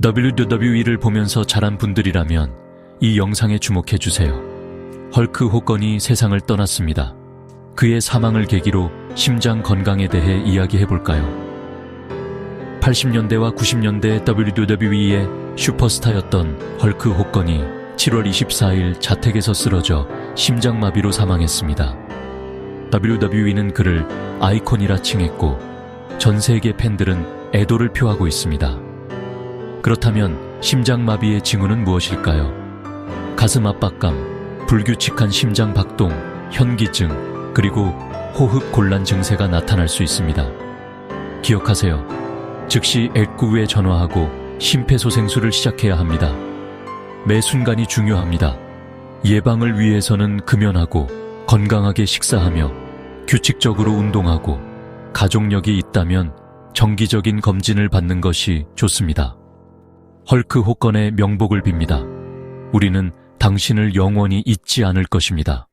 WWE를 보면서 자란 분들이라면 이 영상에 주목해 주세요. 헐크 호건이 세상을 떠났습니다. 그의 사망을 계기로 심장 건강에 대해 이야기해 볼까요? 80년대와 90년대 WWE의 슈퍼스타였던 헐크 호건이 7월 24일 자택에서 쓰러져 심장마비로 사망했습니다. WWE는 그를 아이콘이라 칭했고 전 세계 팬들은 애도를 표하고 있습니다. 그렇다면 심장마비의 징후는 무엇일까요? 가슴 압박감, 불규칙한 심장 박동, 현기증, 그리고 호흡 곤란 증세가 나타날 수 있습니다. 기억하세요. 즉시 119에 전화하고 심폐소생술을 시작해야 합니다. 매 순간이 중요합니다. 예방을 위해서는 금연하고 건강하게 식사하며 규칙적으로 운동하고 가족력이 있다면 정기적인 검진을 받는 것이 좋습니다. 헐크 호건의 명복을 빕니다. 우리는 당신을 영원히 잊지 않을 것입니다.